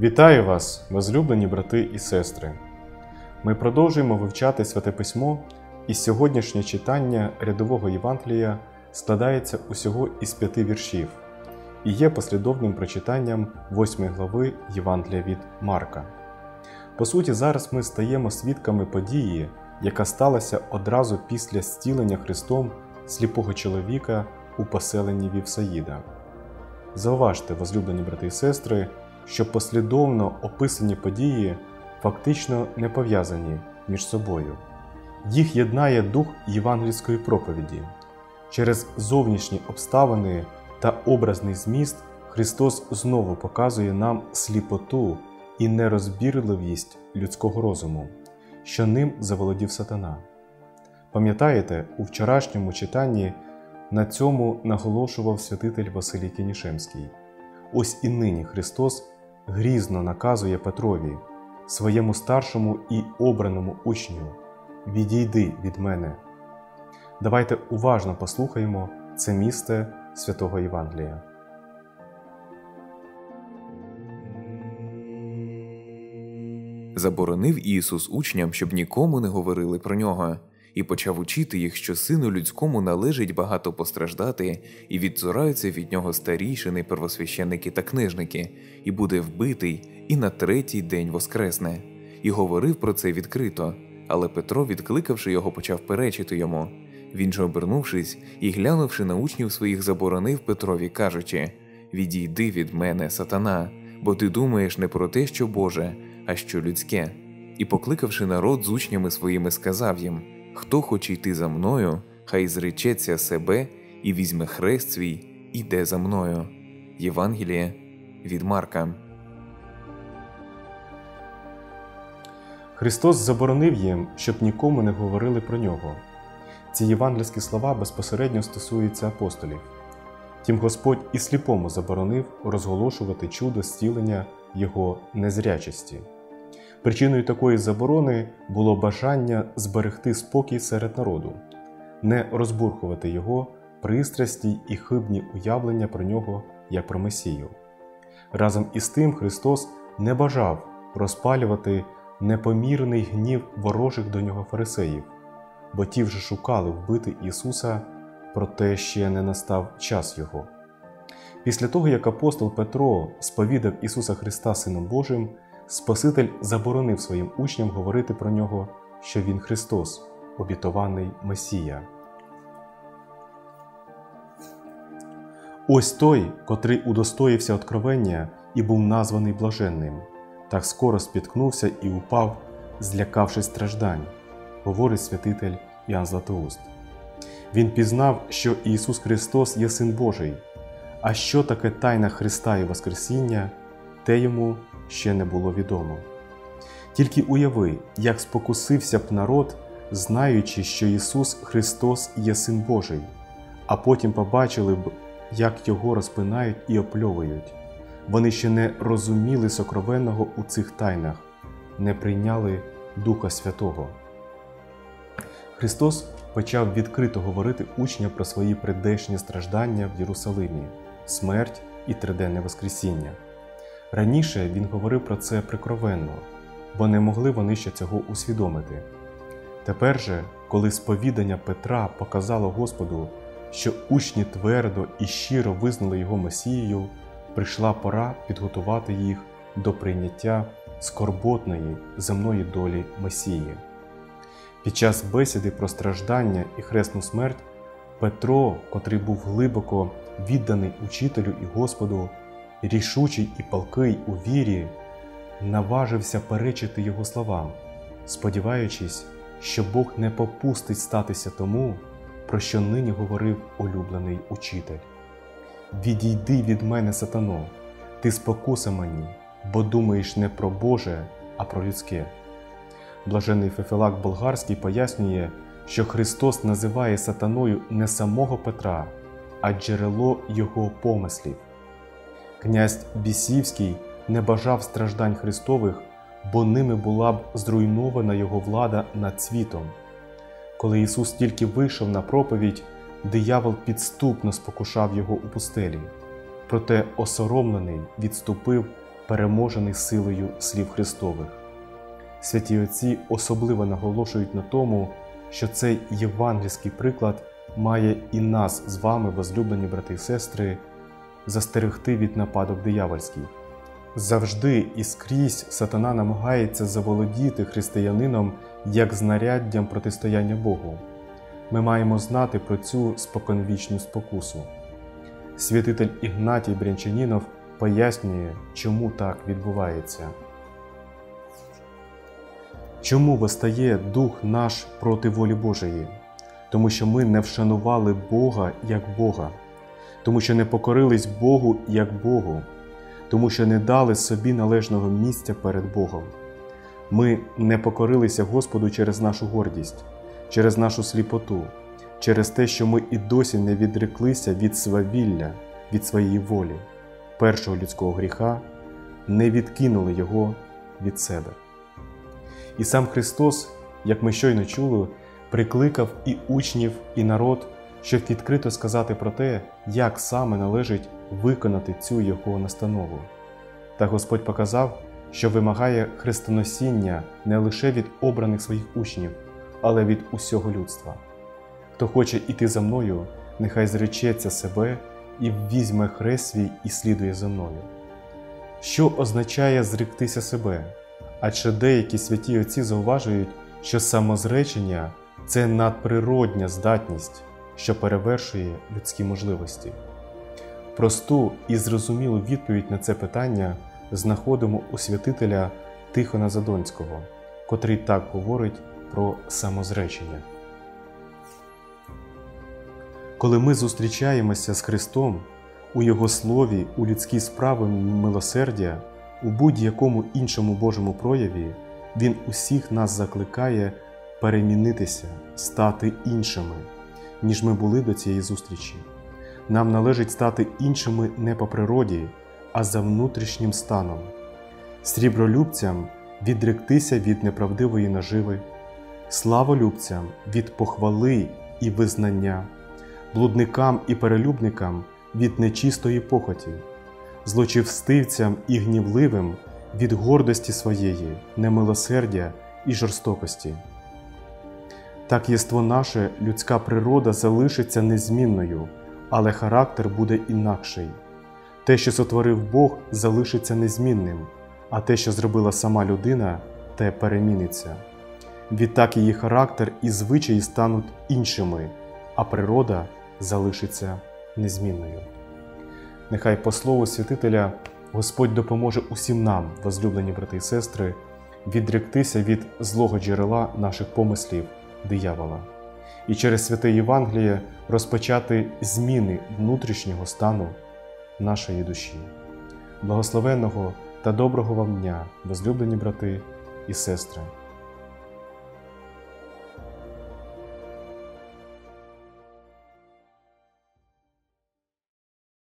Вітаю вас, возлюблені брати і сестри! Ми продовжуємо вивчати Святе Письмо, і сьогоднішнє читання рядового Євангелія складається усього із п'яти віршів і є послідовним прочитанням восьмої глави Євангелія від Марка. По суті, зараз ми стаємо свідками події, яка сталася одразу після зцілення Христом сліпого чоловіка у поселенні Вівсаїда. Зауважте, возлюблені брати і сестри, що послідовно описані події фактично не пов'язані між собою. Їх єднає дух євангельської проповіді. Через зовнішні обставини та образний зміст Христос знову показує нам сліпоту і нерозбірливість людського розуму, що ним заволодів сатана. Пам'ятаєте, у вчорашньому читанні на цьому наголошував святитель Василій Кінішемський. Ось і нині Христос грізно наказує Петрові, своєму старшому і обраному учню: Відійди від мене. Давайте уважно послухаємо це місце святого Євангелія. Заборонив Ісус учням, щоб нікому не говорили про нього, і почав учити їх, що сину людському належить багато постраждати, і відзураються від нього старішини, первосвященники та книжники, і буде вбитий, і на третій день воскресне. І говорив про це відкрито. Але Петро, відкликавши його, почав перечити йому. Він же, обернувшись і глянувши на учнів своїх, заборонив Петрові, кажучи: Відійди від мене, сатана, бо ти думаєш не про те, що Боже, а що людське. І, покликавши народ з учнями своїми, сказав їм: Хто хоче йти за мною, хай зречеться себе і візьме хрест свій, іде за мною. Євангеліє від Марка. Христос заборонив їм, щоб нікому не говорили про нього. Ці євангельські слова безпосередньо стосуються апостолів. Тім Господь і сліпому заборонив розголошувати чудо зцілення його незрячості. Причиною такої заборони було бажання зберегти спокій серед народу, не розбурхувати його пристрасті і хибні уявлення про нього як про Месію. Разом із тим Христос не бажав розпалювати непомірний гнів ворожих до нього фарисеїв, бо ті вже шукали вбити Ісуса, проте ще не настав час Його. Після того, як апостол Петро сповідав Ісуса Христа Сином Божим, Спаситель заборонив своїм учням говорити про нього, що Він Христос, обітований Месія. Ось той, котрий удостоївся откровення і був названий блаженним, так скоро спіткнувся і упав, злякавшись страждань, говорить святитель Іоанн Златоуст. Він пізнав, що Ісус Христос є Син Божий, а що таке тайна Христа і Воскресіння, те йому ще не було відомо. Тільки уяви, як спокусився б народ, знаючи, що Ісус Христос є Син Божий, а потім побачили б, як Його розпинають і опльовують. Вони ще не розуміли сокровенного у цих тайнах, не прийняли Духа Святого. Христос почав відкрито говорити учням про свої придешні страждання в Єрусалимі, смерть і триденне Воскресіння. Раніше він говорив про це прикровенно, бо не могли вони ще цього усвідомити. Тепер же, коли сповідання Петра показало Господу, що учні твердо і щиро визнали його Месією, прийшла пора підготувати їх до прийняття скорботної земної долі Месії. Під час бесіди про страждання і хресну смерть Петро, котрий був глибоко відданий учителю і Господу, рішучий і палкий у вірі, наважився перечити його словам, сподіваючись, що Бог не попустить статися тому, про що нині говорив улюблений учитель. Відійди від мене, сатано, ти спокуса мені, бо думаєш не про Боже, а про людське. Блажений Фефелак Болгарський пояснює, що Христос називає сатаною не самого Петра, а джерело його помислів. Князь Бісівський не бажав страждань Христових, бо ними була б зруйнована його влада над світом. Коли Ісус тільки вийшов на проповідь, диявол підступно спокушав його у пустелі, проте осоромлений відступив переможений силою слів Христових. Святі Отці особливо наголошують на тому, що цей євангельський приклад має і нас з вами, возлюблені брати і сестри, застерегти від нападок диявольських. Завжди і скрізь сатана намагається заволодіти християнином як знаряддям протистояння Богу. Ми маємо знати про цю споконвічну спокусу. Святитель Ігнатій Брянчанінов пояснює, чому так відбувається. Чому вистає дух наш проти волі Божої? Тому що ми не вшанували Бога як Бога, тому що не покорились Богу як Богу, тому що не дали собі належного місця перед Богом. Ми не покорилися Господу через нашу гордість, через нашу сліпоту, через те, що ми і досі не відреклися від свавілля, від своєї волі, першого людського гріха, не відкинули його від себе. І сам Христос, як ми щойно чули, прикликав і учнів, і народ, щоб відкрито сказати про те, як саме належить виконати цю його настанову. Та Господь показав, що вимагає хрестоносіння не лише від обраних своїх учнів, але від усього людства. Хто хоче іти за мною, нехай зречеться себе і візьме хрест свій і слідує за мною. Що означає зректися себе? Адже деякі святі отці зауважують, що самозречення це надприродня здатність, що перевершує людські можливості. Просту і зрозумілу відповідь на це питання знаходимо у святителя Тихона Задонського, котрий так говорить про самозречення. Коли ми зустрічаємося з Христом у Його слові, у людській справі милосердя, у будь-якому іншому Божому прояві, Він усіх нас закликає перемінитися, стати іншими, ніж ми були до цієї зустрічі. Нам належить стати іншими не по природі, а за внутрішнім станом, срібролюбцям відректися від неправдивої наживи, славолюбцям від похвали і визнання, блудникам і перелюбникам від нечистої похоті, злочивстивцям і гнівливим від гордості своєї, немилосердя і жорстокості. Так єство наше, людська природа залишиться незмінною, але характер буде інакший. Те, що сотворив Бог, залишиться незмінним, а те, що зробила сама людина, те переміниться. Відтак її характер і звичаї стануть іншими, а природа залишиться незмінною. Нехай по слову святителя Господь допоможе усім нам, возлюблені брати і сестри, відректися від злого джерела наших помислів, диявола, і через святе Євангеліє розпочати зміни внутрішнього стану нашої душі. Благословенного та доброго вам дня, возлюблені брати і сестри!